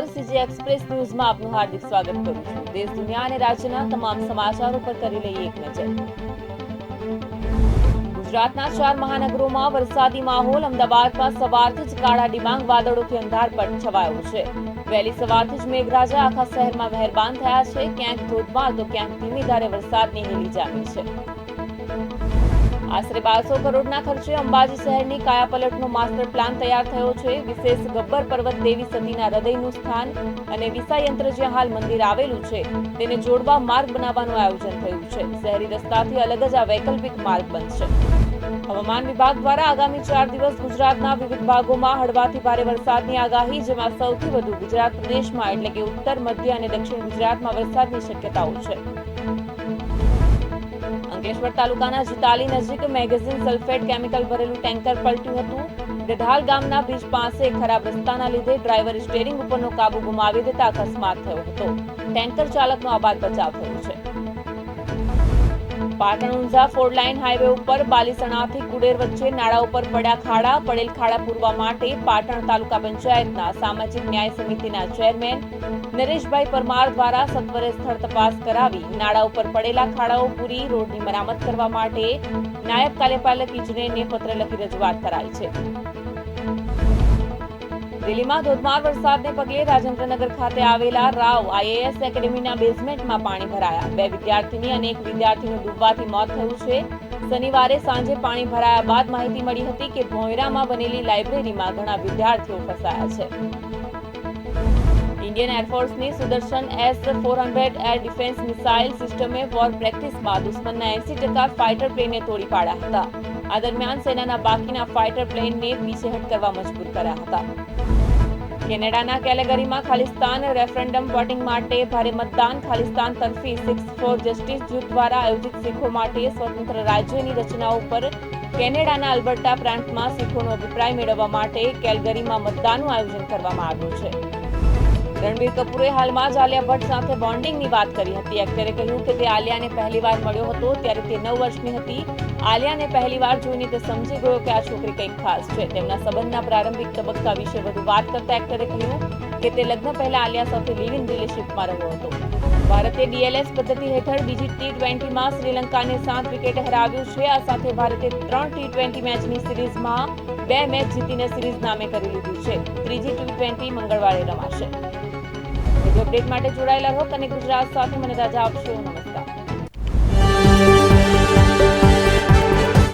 નમસ્કાર CG express ન્યૂઝમાં આપનું હાર્દિક સ્વાગત કરું છું. દેશ દુનિયા અને રાજ્યના તમામ સમાચારો પર કરી લઈએ એક નજર. ગુજરાતના ચાર મહાનગરોમાં વરસાદી માહોલ અમદાવાદમાં સવારથી જ કાળા ડિબાંગ વાદળોથી અંધારપટ છવાયો છે. વહેલી સવારથી જ મેઘરાજા આખા શહેરમાં મહેરબાન થયા છે. ક્યાંક ધોધમાર તો ક્યાંક ધીમી ધારે વરસાદની હેલી જામી છે. આશરે બારસો કરોડના ખર્ચે અંબાજી શહેરની કાયાપલટનો માસ્ટર પ્લાન તૈયાર થયો છે. વિશેષ ગબ્બર પર્વત દેવી સતીના હૃદયનું સ્થાન અને વિસાયંત્ર જ્યાં હાલ મંદિર આવેલું છે, તેને જોડવા માર્ગ બનાવવાનું આયોજન થયું છે. શહેરી રસ્તાથી અલગ જ આ વૈકલ્પિક માર્ગ બનશે. હવામાન વિભાગ દ્વારા આગામી ચાર દિવસ ગુજરાતના વિવિધ ભાગોમાં હળવાથી ભારે વરસાદની આગાહી, જેમાં સૌથી વધુ ગુજરાત પ્રદેશમાં એટલે કે ઉત્તર, મધ્ય અને દક્ષિણ ગુજરાતમાં વરસાદની શક્યતાઓ છે. અંકલેશ્વર તાલુકાના જીતાલી નજીક મેગેઝિન સલ્ફેટ કેમિકલ ભરેલું ટેન્કર પલટ્યું હતું. ડઢાલ ગામના બ્રિજ પાસે ખરાબ રસ્તાના લીધે ડ્રાઈવર સ્ટેરિંગ ઉપરનો કાબુ ગુમાવી દેતા અકસ્માત થયો હતો. ટેન્કર ચાલકનો આબાદ બચાવ થયો છે. Patan Unjha four lane highway ઉપર બાલીસણાથી કુડેર વચ્ચે નાળા ઉપર પડ્યા ખાડા. પડેલ ખાડા પૂરવા માટે પાટણ તાલુકા પંચાયતના સામાજિક ન્યાય સમિતિના ચેરમેન નરેશભાઈ પરમાર દ્વારા સત્વરે સ્થળ તપાસ કરાવી નાળા ઉપર પડેલા ખાડાઓ પૂરી રોડની મરામત કરવા માટે નાયબ કાર્યપાલક ઇજનેરને પત્ર લખી રજૂઆત કરાઈ છે. દિલ્હીમાં ધોધમાર વરસાદને પગલે રાજેન્દ્રનગર ખાતે આવેલા રાવ આઈએએસ એકેડેમીના બેઝમેન્ટમાં પાણી ભરાયા. બે વિદ્યાર્થીની અને એક વિદ્યાર્થીનું ડૂબવાથી મોત થયું છે. શનિવારે સાંજે પાણી ભરાયા બાદ માહિતી મળી હતી કે ભોયરામાં બનેલી લાઇબ્રેરીમાં ઘણા વિદ્યાર્થીઓ ફસાયા છે. Indian એરફોર્સની Sudarshan S four hundred air defence missile સિસ્ટમે war પ્રેક્ટિસમાં દુશ્મનના એસી ટકા ફાઇટર પ્લેનને તોડી પાડ્યા હતા. આ દરમિયાન સેનાના બાકીના ફાઇટર પ્લેનને પીછેહટ કરવા મજબૂર કર્યા હતા. કેનેડાના કેલેગરીમાં ખાલિસ્તાન રેફરન્ડમ વોટિંગ માટે ભારે મતદાન. ખાલિસ્તાન તરફી સિક્સ ફોર જસ્ટિસ જૂથ દ્વારા આયોજિત શીખો માટે સ્વતંત્ર રાજ્યની રચના ઉપર કેનેડાના અલ્બર્ટા પ્રાંતમાં શીખોનો અભિપ્રાય મેળવવા માટે કેલગરીમાં મતદાનનું આયોજન કરવામાં આવ્યું છે. રણબીર કપૂરે હાલમાં જ આલિયા ભટ્ટ સાથે બોન્ડિંગની વાત કરી હતી. એક્ટરે કહ્યું કે તે આલિયાને પહેલીવાર મળ્યો હતો ત્યારે તે નવ વર્ષની હતી. આલિયાને પહેલીવાર જોઈને તે સમજી ગયો કે આ છોકરી કંઈક ખાસ છે. તેમના સંબંધના પ્રારંભિક તબક્કા વિશે વધુ વાત કરતા એક્ટરે કહ્યું કે તે લગ્ન પહેલા આલિયા સાથે લિવ ઇન રિલેશનશિપમાં રહ્યો હતો. ભારતે ડીએલએસ પદ્ધતિ હેઠળ બીજી ટી ટ્વેન્ટીમાં શ્રીલંકાને સાત વિકેટે હરાવ્યું છે. આ સાથે ભારતે ત્રણ ટી ટ્વેન્ટી મેચની સિરીઝમાં બે મેચ જીતીને સિરીઝ નામે કરી લીધી છે. ત્રીજી ટી ટ્વેન્ટી મંગળવારે રમાશે. અપડેટ માટે જોડાયેલા રહો અને ગુજરાત સાથે મને રાજા આપશો. નમસ્કાર.